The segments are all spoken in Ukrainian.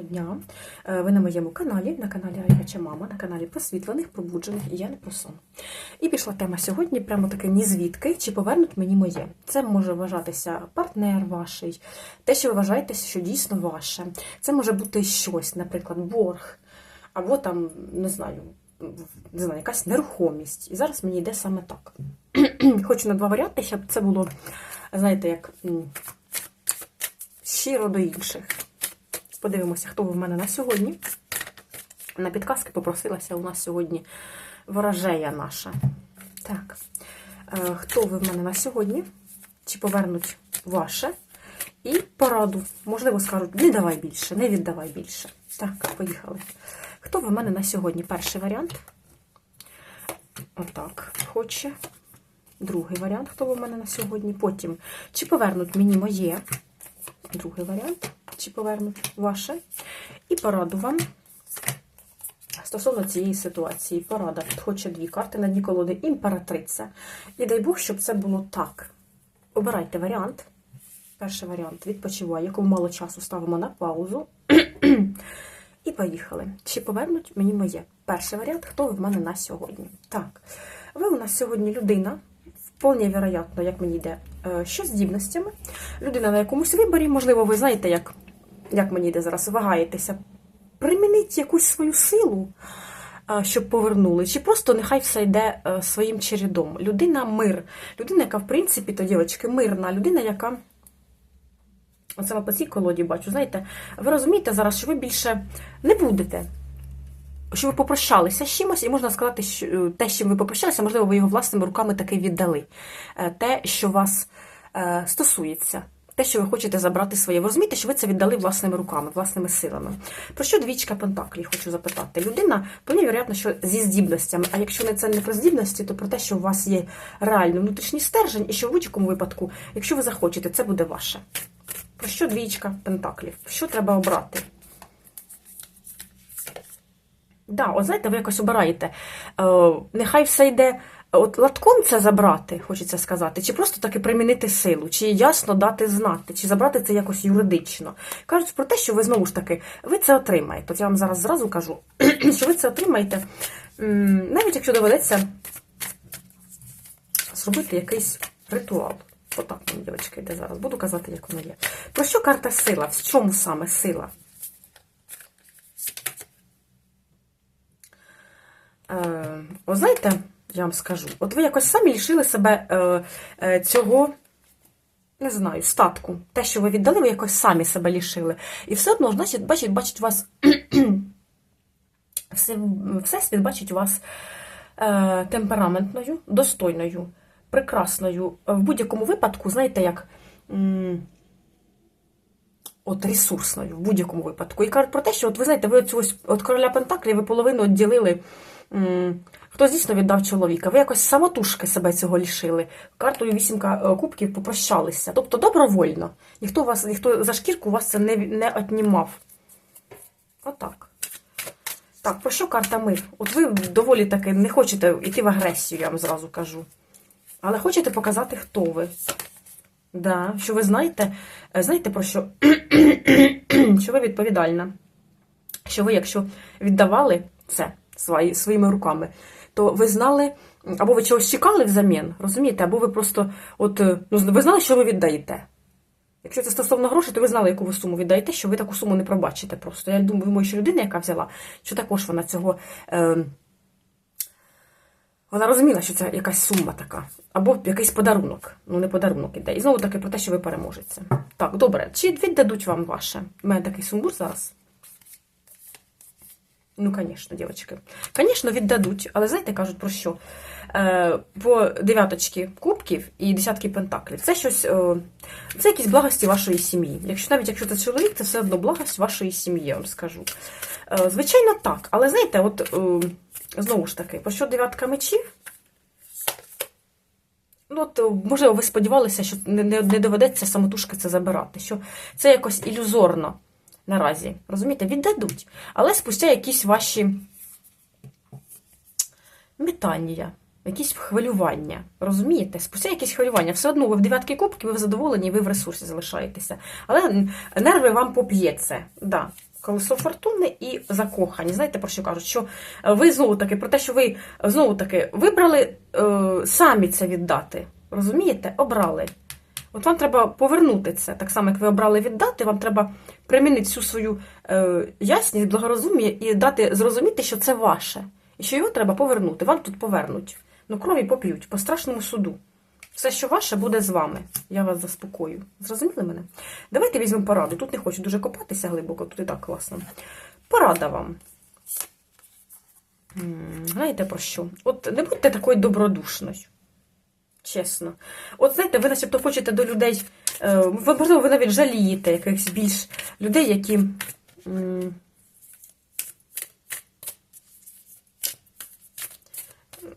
Доброго дня! Е, Ви на моєму каналі, на каналі Райгача Мама, на каналі просвітлених, пробуджених і я не про сон. І пішла тема сьогодні, прямо таке ні звідки, чи повернуть мені моє. Це може вважатися партнер ваший, те, що ви вважаєте, що дійсно ваше. Це може бути щось, наприклад, борг, або там, не знаю, не знаю, якась нерухомість. І зараз мені йде саме так. Хочу на два варіанти, щоб це було, знаєте, як щиро до інших. Подивимося, хто ви в мене на сьогодні. На підказки попросилася у нас сьогодні ворожея наша. Так, е, хто ви в мене на сьогодні? Чи повернуть ваше? І пораду. Можливо, скажуть, не давай більше, не віддавай більше. Так, поїхали. Хто ви в мене на сьогодні? Перший варіант. Отак, хоче. Другий варіант, хто ви в мене на сьогодні. Потім, чи повернуть мені моє? Другий варіант чи повернуть ваше. І пораду вам стосовно цієї ситуації. Порада. Тут хоче дві карти на дні колоди імператриця. І дай Бог, щоб це було так. Обирайте варіант. Перший варіант відпочиває, якому мало часу ставимо на паузу. І поїхали. Чи повернуть мені моє? Перший варіант, хто ви в мене на сьогодні? Так, ви у нас сьогодні людина, вполне вероятно, як мені йде, е, що з здібностями. Людина на якомусь виборі, можливо, ви знаєте, як, як мені йде зараз, вагаєтеся. Примініть якусь свою силу, щоб повернули, чи просто нехай все йде е, своїм чередом. Людина мир. Людина, яка, в принципі, то, дівчатки, мирна, людина, яка. Оце по цій колоді бачу, знаєте, ви розумієте зараз, що ви більше не будете. Що ви попрощалися з чимось, і можна сказати, що е, те, з чим ви попрощалися, можливо, ви його власними руками таки віддали. Е, Те, що вас стосується, те, що ви хочете забрати своє. Ви розумієте, що ви це віддали власними руками, власними силами. Про що двічка Пентаклів хочу запитати? Людина, вполне вероятно, що зі здібностями, а якщо не це не про здібності, то про те, що у вас є реальний внутрішній стержень, і що в будь-якому випадку, якщо ви захочете, це буде ваше. Про що двічка Пентаклів? Що треба обрати? Да, от знаєте, ви якось обираєте. Е, нехай все йде. От латком це забрати, хочеться сказати, чи просто таки примінити силу, чи ясно дати знати, чи забрати це якось юридично. Кажуть про те, що ви знову ж таки ви це отримаєте. От я вам зараз зразу кажу, що ви це отримаєте, навіть якщо доведеться зробити якийсь ритуал. Отак, мені, дівчатки, йде зараз. Буду казати, як воно є. Про що карта сила? В чому саме сила? Е, о, знаєте, я вам скажу, от ви якось самі лишили себе е, е, цього, не знаю, статку. Те, що ви віддали, ви якось самі себе лишили. І все одно, значить, бачить, бачить вас, все, всесвіт бачить вас е, темпераментною, достойною, прекрасною. В будь-якому випадку, знаєте, як. От ресурсною в будь-якому випадку. І кажуть про те, що от ви знаєте, ви ось от короля Пентаклі ви половину відділили. Хтось дійсно віддав чоловіка. Ви якось самотужки себе цього лишили. Картою вісімка е, кубків попрощалися. Тобто добровольно. Ніхто вас, ніхто за шкірку вас це не, не отнімав. Отак. Так, про що карта мир? От ви доволі таки не хочете йти в агресію, я вам зразу кажу. Але хочете показати, хто ви. Да, що ви знаєте, е, знаєте про що? що ви відповідальна. Що ви, якщо віддавали це свої, своїми руками, то ви знали, або ви чогось чекали взамін, розумієте, або ви просто, от, е, ну, ви знали, що ви віддаєте. Якщо це стосовно грошей, то ви знали, яку ви суму віддаєте, що ви таку суму не пробачите просто. Я думаю, що людина, яка взяла, що також вона цього. Е, вона розуміла, що це якась сума така, або якийсь подарунок. Ну, не подарунок іде. І знову таки про те, що ви переможете. Так, добре. Чи віддадуть вам ваше? У мене такий сумбур зараз. Ну, звісно, дівчатки. Звісно, віддадуть, але знаєте, кажуть про що? Е, по дев'яточки кубків і десятки пентаклів. Це щось, е, це якісь благості вашої сім'ї. Якщо навіть якщо це чоловік, це все одно благость вашої сім'ї, я вам скажу. Е, звичайно, так. Але знаєте, от е, знову ж таки, по що дев'ятка мечів? Ну, от, е, можливо, ви сподівалися, що не, не доведеться самотужки це забирати, що це якось ілюзорно наразі. Розумієте, віддадуть. Але спустя якісь ваші метання, якісь хвилювання. Розумієте? Спустя якісь хвилювання. Все одно ви в дев'ятки кубки, ви задоволені, ви в ресурсі залишаєтеся. Але нерви вам поп'є це. Да. Колесо фортуни і закохані. Знаєте, про що кажуть? Що е, ви знову таки, про те, що ви е, знову таки вибрали е, самі це віддати. Розумієте? Обрали. От вам треба повернути це. Так само, як ви обрали віддати, вам треба примінити всю свою е, ясність, благорозум'я і дати зрозуміти, що це ваше. І що його треба повернути. Вам тут повернуть. Ну, крові поп'ють по страшному суду. Все, що ваше, буде з вами. Я вас заспокою. Зрозуміли мене? Давайте візьмемо пораду. Тут не хочу дуже копатися глибоко, тут і так класно. Порада вам. Знаєте про що? От не будьте такою добродушною. Чесно. От знаєте, ви начебто хочете до людей. е, можливо, ви навіть жалієте якихось більш людей, які.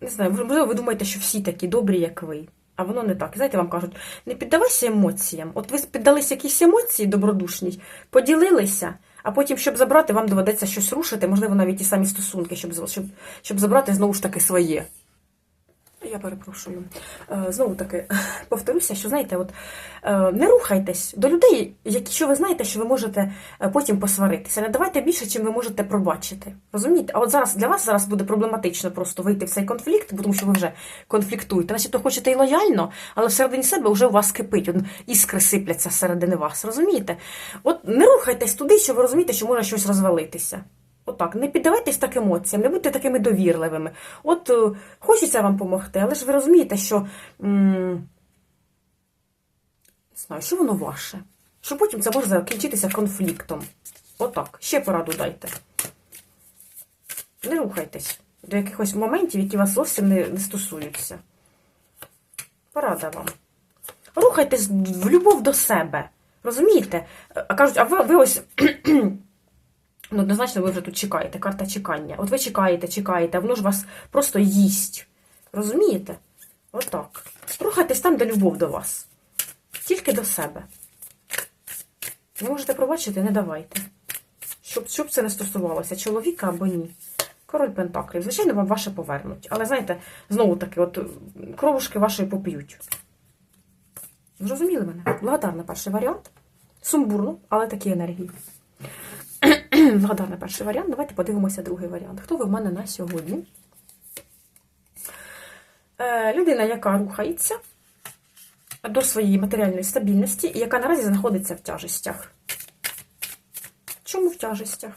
Не знаю, можливо, ви думаєте, що всі такі добрі, як ви. А воно не так. Знаєте, вам кажуть, не піддавайся емоціям. От ви піддалися якісь емоції добродушні, поділилися, а потім, щоб забрати, вам доведеться щось рушити, можливо, навіть ті самі стосунки, щоб, щоб, щоб забрати знову ж таки своє. Перепрошую. Е, Знову таки повторюся, що знаєте, от е, не рухайтесь до людей, якщо ви знаєте, що ви можете е, потім посваритися. Не давайте більше, чим ви можете пробачити. Розумієте? А от зараз для вас зараз буде проблематично просто вийти в цей конфлікт, тому що ви вже конфліктуєте. Начебто хочете і лояльно, але всередині себе вже у вас кипить. Іскри сипляться всередини вас. Розумієте? От не рухайтесь туди, що ви розумієте, що може щось розвалитися. Отак, не піддавайтесь так емоціям, не будьте такими довірливими. От е, хочеться вам допомогти, але ж ви розумієте, що м, не знаю, що воно ваше. Що потім це може закінчитися конфліктом. Отак. Ще пораду дайте. Не рухайтесь до якихось моментів, які вас зовсім не, не стосуються. Порада вам. Рухайтесь в любов до себе. Розумієте? А кажуть, а ви, ви ось. Ну, однозначно, ви вже тут чекаєте, карта чекання. От ви чекаєте, чекаєте, воно ж вас просто їсть. Розумієте? Отак. Рухайтесь там, де любов до вас. Тільки до себе. Ви можете пробачити, не давайте. Щоб, щоб це не стосувалося, чоловіка або ні. Король Пентаклів. Звичайно, вам ваше повернуть. Але знаєте, знову таки, от кровушки вашої поп'ють. Зрозуміли мене? Благодарна перший варіант. Сумбурно, але такі енергії. Благодарна перший варіант. Давайте подивимося другий варіант. Хто ви в мене на сьогодні? Е, людина, яка рухається до своєї матеріальної стабільності і яка наразі знаходиться в тяжестях. Чому в тяжестях?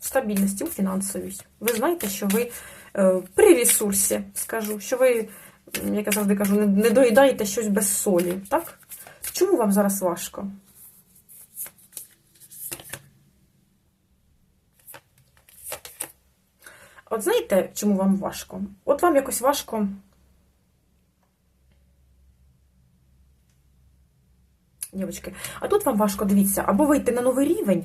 Стабільності у фінансовій. Ви знаєте, що ви е, при ресурсі, скажу, що ви, як я завжди кажу, не доїдаєте щось без солі. Так? Чому вам зараз важко? От знаєте, чому вам важко? От вам якось важко. Дівчатки, а тут вам важко, дивіться, або вийти на новий рівень.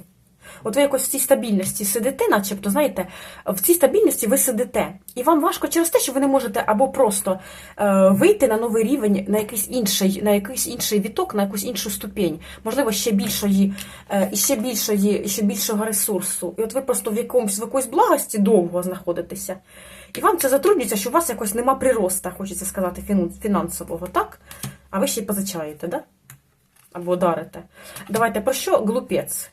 От ви якось в цій стабільності сидите, начебто, знаєте, в цій стабільності ви сидите. І вам важко через те, що ви не можете або просто е, вийти на новий рівень, на якийсь інший, на якийсь інший віток, на якусь іншу ступінь, можливо, ще більшої, е, ще більшої, ще більшого ресурсу. І от ви просто в якомусь в якоїсь благості довго знаходитеся. І вам це затруднюється, що у вас якось нема прироста, хочеться сказати, фінансового, так? А ви ще й позичаєте, да? Або дарите. Давайте про що глупець?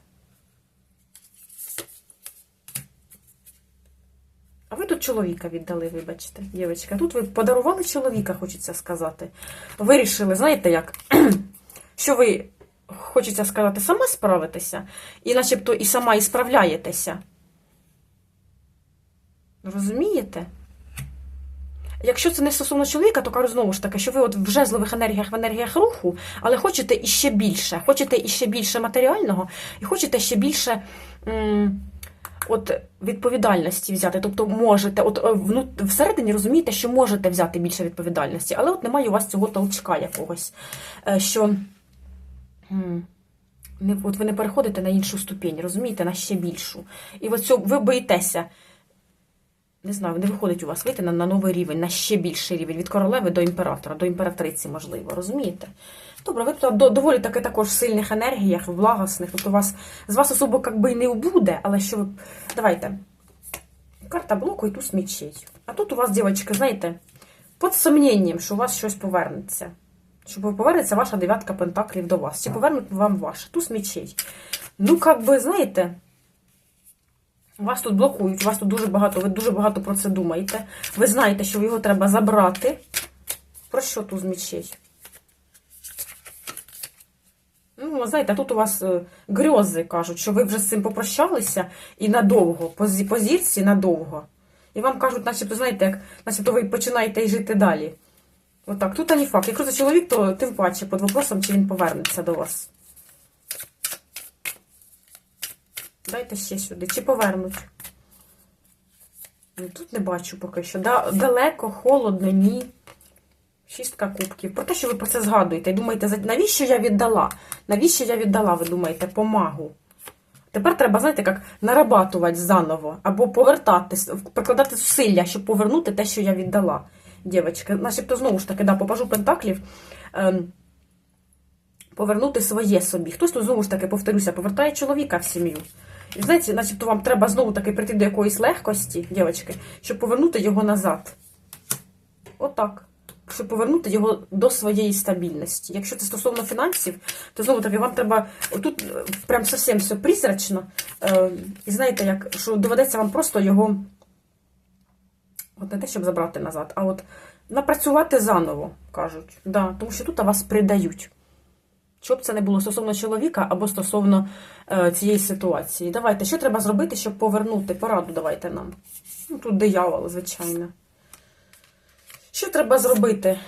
А ви тут чоловіка віддали, вибачте, дівчатка. Тут ви подарували чоловіка, хочеться сказати. Вирішили, знаєте як? Що ви, хочеться сказати, сама справитеся, і начебто і сама і справляєтеся. Розумієте? Якщо це не стосовно чоловіка, то кажу знову ж таки, що ви от в жезлових енергіях, в енергіях руху, але хочете іще більше. Хочете іще більше матеріального, і хочете ще більше. М от відповідальності взяти. Тобто можете, от вну, всередині розумієте, що можете взяти більше відповідальності, але от немає у вас цього толчка якогось. е, Що не, от ви не переходите на іншу ступінь, розумієте, на ще більшу. І от цього, ви боїтеся. Не знаю, не виходить у вас вийти на, на новий рівень, на ще більший рівень від королеви до імператора, до імператриці, можливо, розумієте? Добре, ви тут доволі таки також в сильних енергіях, в благосних, тобто вас, з вас особо як би і не буде, але що ви. Давайте. Карта блоку і туз мечей. А тут у вас, дівчатки, знаєте, під сумнінням, що у вас щось повернеться. Щоб повернеться ваша дев'ятка пентаклів до вас. Чи повернуть вам ваше? Туз мічей. Ну, як би, знаєте, вас тут блокують, вас тут дуже багато, ви дуже багато про це думаєте. Ви знаєте, що його треба забрати. Про що туз мічей? Ну, знаєте, тут у вас е, грьози кажуть, що ви вже з цим попрощалися і надовго, по, зірці надовго. І вам кажуть, начебто, знаєте, як начебто ви починаєте й жити далі. Отак, тут ані факт. Якщо це чоловік, то тим паче під вопросом, чи він повернеться до вас. Дайте ще сюди. Чи повернуть? Ну, Тут не бачу поки що. Далеко, холодно, ні. Шістка кубків. Про те, що ви про це згадуєте. І думаєте, навіщо я віддала? Навіщо я віддала, ви думаєте, помагу? Тепер треба, знаєте, як нарабатувати заново, або повертатись, прикладати зусилля, щоб повернути те, що я віддала. Дівчатки, начебто, знову ж таки, да, попажу пентаклів. Ем, повернути своє собі. Хтось тут знову ж таки, повторюся, повертає чоловіка в сім'ю. І знаєте, начебто вам треба знову таки прийти до якоїсь легкості, дівчатки, щоб повернути його назад. Отак. Щоб повернути його до своєї стабільності. Якщо це стосовно фінансів, то знову таки вам треба тут е, прям зовсім все призрачно. Е, і знаєте, як що доведеться вам просто його от не те, щоб забрати назад, а от напрацювати заново, кажуть. Да, тому що тут вас придають. Щоб це не було стосовно чоловіка або стосовно е, цієї ситуації. Давайте, що треба зробити, щоб повернути? Пораду давайте нам. Ну, тут диявол, звичайно. Що треба зробити?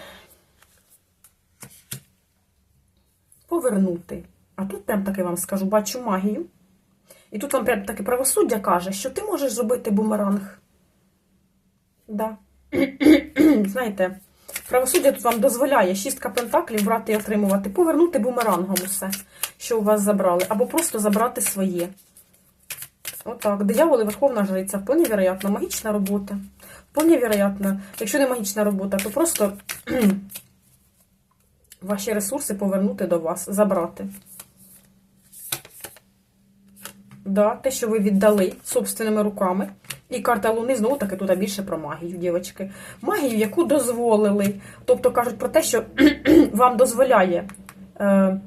Повернути. А тут прям таки вам скажу, бачу магію. І тут вам прям таке правосуддя каже, що ти можеш зробити бумеранг. Да. Знаєте, правосуддя тут вам дозволяє шістка пентаклів брати і отримувати, повернути бумерангом усе, що у вас забрали, або просто забрати своє. Отак. Диявол і Верховна Жриця. Вполне вероятно, магічна робота. Вполне вероятно, якщо не магічна робота, то просто ваші ресурси повернути до вас, забрати. Да, те, що ви віддали собственними руками. І карта Луни знову таки тут більше про магію, дівчатки. Магію, яку дозволили. Тобто кажуть про те, що вам дозволяє е,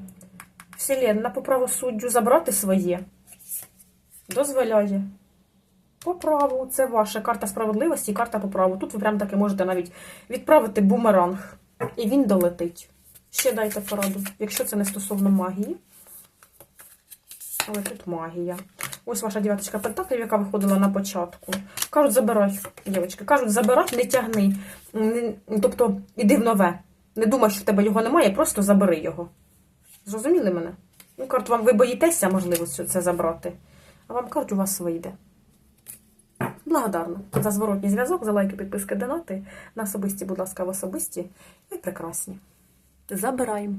Вселенна по правосуддю забрати своє. Дозволяє. По праву, це ваша карта справедливості і карта по праву. Тут ви прям таки можете навіть відправити бумеранг, і він долетить. Ще дайте пораду, якщо це не стосовно магії. Але тут магія. Ось ваша дівчатка пентаклів, яка виходила на початку. Кажуть, забирай, дівчатки. Кажуть, забирай, не тягни. Тобто, іди в нове. Не думай, що в тебе його немає, просто забери його. Зрозуміли мене? Ну, кажуть, вам ви боїтеся, можливо, це забрати. А вам кажуть, у вас вийде. Благодарна за зворотній зв'язок, за лайки, підписки, донати. На особисті, будь ласка, в особисті. і прекрасні. Забираємо.